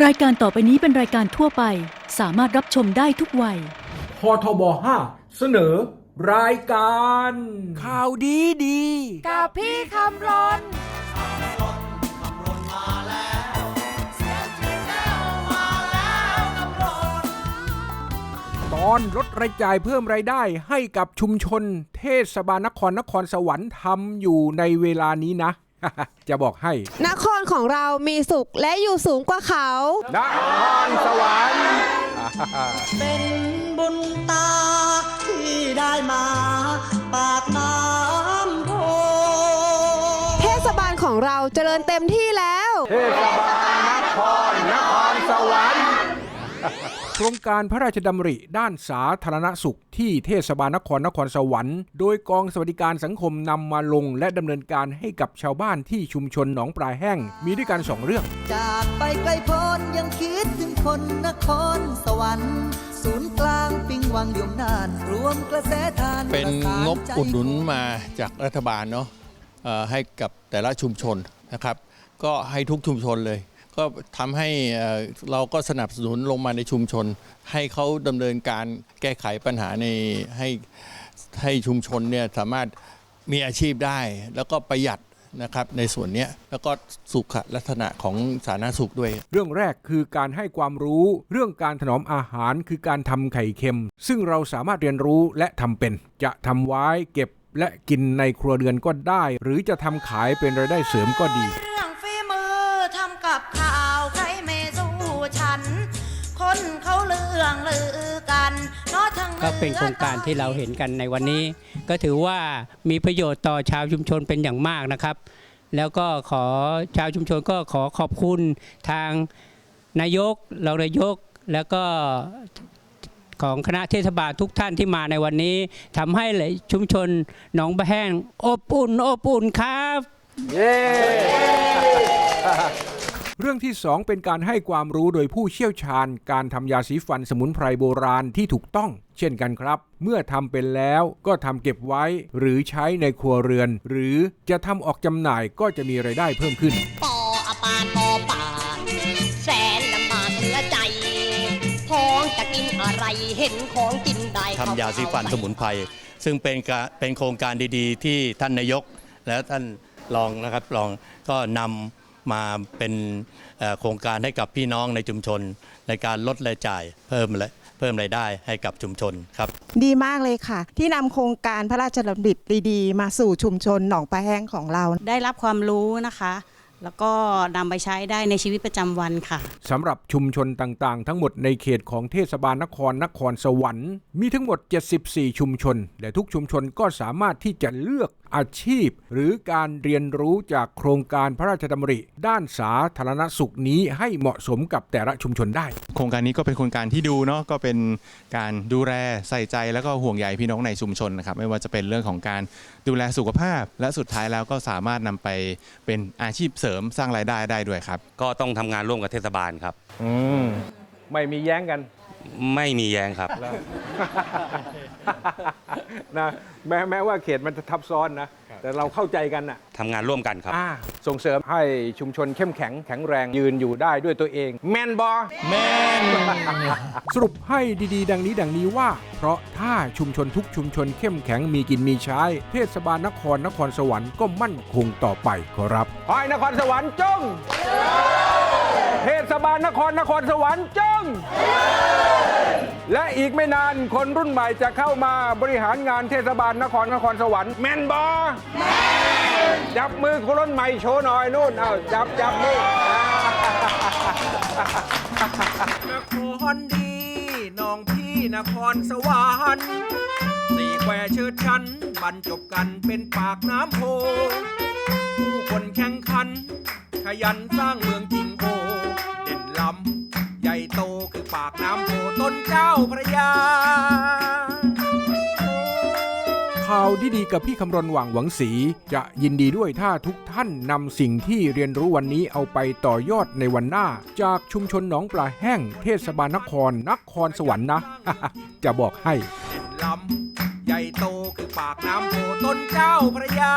รายการต่อไปนี้เป็นรายการทั่วไป สามารถรับชมได้ทุกวัย พทบ5เสนอ รายการ ข่าวดีดี กับพี่คำรนตอนลดรายจ่ายเพิ่มรายได้ให้กับชุมชน เทศบาลนครนครสวรรค์ทำอยู่ในเวลานี้นะ จะบอกให้ นครของเรามีสุขและอยู่สูงกว่าเขา นครสวรรค์เป็นบุญตาที่ได้มาปากน้ำโพเทศบาลของเราเจริญเต็มที่แล้ว เทศบาลนครนครสวรรค์โครงการพระราชดำริด้านสาธารณสุขที่เทศบาลนครนครสวรรค์ โดยกองสวัสดิการสังคมนำมาลง และดำเนินการให้กับชาวบ้านที่ชุมชนหนองปลายแห้ง มีด้วยกันสองเรื่อง จากไปไกลโพ้นยังคิดถึงคนนครสวรรค์ศูนย์กลางปิงวังยมนานรวมกระแสทานเป็นประสางบใจอุดหนุนมาจากรัฐบาลเนาะเอ่อให้กับแต่ละชุมชนนะครับ ก็ให้ทุกชุมชนเลย ก็ทำให้เราก็สนับสนุนลงมาในชุมชน ให้เขาดำเนินการแก้ไขปัญหาในให้ให้ชุมชนเนี่ยสามารถมีอาชีพได้ แล้วก็ประหยัดนะครับในส่วนนี้แล้วก็สุขลักษณะของสาธารณสุขด้วย เรื่องแรกคือการให้ความรู้เรื่องการถนอมอาหารคือการทำไข่เค็ม ซึ่งเราสามารถเรียนรู้และทำเป็น จะทำไว้เก็บและกินในครัวเรือนก็ได้ หรือจะทำขายเป็นรายได้เสริมก็ดี รื่องลือกันเนอะทั้งก็เป็นโครงการที่เราเห็นกันในวันนี้ ก็ถือว่ามีประโยชน์ต่อชาวชุมชนเป็นอย่างมากนะครับ แล้วก็ขอชาวชุมชนก็ขอขอบคุณทางนายกรองนายกแล้วก็ของคณะเทศบาลทุกท่านที่มาในวันนี้ทำให้ชุมชนหนองบะแห้งอบอุ่นอบอุ่นครับ เรื่องที่ 2 เป็นการให้ความรู้โดยผู้เชี่ยวชาญ การทำยาสีฟันสมุนไพรโบราณที่ถูกต้อง เช่นกันครับ เมื่อทำเป็นแล้วก็ทำเก็บไว้ หรือใช้ในครัวเรือน หรือจะทำออกจำหน่ายก็จะมีไรายได้เพิ่มขึ้นปออาปานปอป่าแสนลำบากเหลือใจพ้องจะกินอะไรเห็นของกินได้ทำยาสีฟันสมุนไพรซึ่งเป็นกะเป็นโครงการดีๆ ที่ท่านนายก และท่านรองนะครับรองก็นำ มาเป็นเอ่อโครงการให้กับพี่น้องในชุมชน ในการลดรายจ่ายเพิ่มและเพิ่มรายได้ให้กับชุมชนครับ ดีมากเลยค่ะ ที่นำโครงการพระราชดำริดีๆ มาสู่ชุมชนหนองปลาแห้งของเรา ได้รับความรู้นะคะ แล้วก็นำไปใช้ได้ในชีวิตประจำวันค่ะสำหรับชุมชนต่างๆ ทั้งหมดในเขตของเทศบาลนครนครสวรรค์ มีทั้งหมด 74 ชุมชน และทุกชุมชนก็สามารถที่จะเลือก อาชีพ หรือการเรียนรู้จากโครงการพระราชดำริ ด้านสาธารณสุขนี้ให้เหมาะสมกับแต่ละชุมชนได้ โครงการนี้ก็เป็นโครงการที่ดูเนาะก็เป็นการดูแลใส่ใจแล้วก็ห่วงใยพี่น้องในชุมชนนะครับไม่ว่าจะเป็นเรื่องของการดูแลสุขภาพ และสุดท้ายแล้วก็สามารถนำไปเป็นอาชีพเสริมสร้างรายได้ได้ด้วยครับ ก็ต้องทำงานร่วมกับเทศบาลครับ อืมไม่มีแย้งกัน ไม่มีแย้งครับ นะแม้แม้ว่าเขตมันจะทับซ้อนนะ แต่เราเข้าใจกันนะทำงานร่วมกันครับ อ่าส่งเสริมให้ชุมชนเข้มแข็งแข็งแรงยืนอยู่ได้ด้วยตัวเอง แมนบอแมนสรุปให้ดีๆ ดังนี้ดังนี้ว่า เพราะถ้าชุมชนทุกชุมชนเข้มแข็งมีกินมีใช้ เทศบาลนครนครสวรรค์ก็มั่นคงต่อไปขอรับ พายนครสวรรค์จงเทศบาลนครนครสวรรค์จง และอีกไม่นานคนรุ่นใหม่จะเข้ามาบริหารงานเทศบาลนครนครสวรรค์แมนบอจับมือคนรุ่นใหม่โชว์หน่อยนู่นเอาจับจับมือนครดีน้องพี่นครสวรรค์สี่แควเชิดชันบรรจบกันเป็นปากน้ำโพผู้คนแข่งขัน ขยันสร้างเมืองจริงโอ ปากน้ำโพต้นเจ้าพระยา ข่าวดีๆกับพี่คำรณหว่างหวังสีจะยินดีด้วยถ้าทุกท่านนำสิ่งที่เรียนรู้วันนี้เอาไปต่อยอดในวันหน้า จากชุมชนหนองปลาแห้ง เทศบาลนครนครสวรรค์นะ จะบอกให้เด่นล้ำใหญ่โตคือปากน้ำโพต้นเจ้าพระยา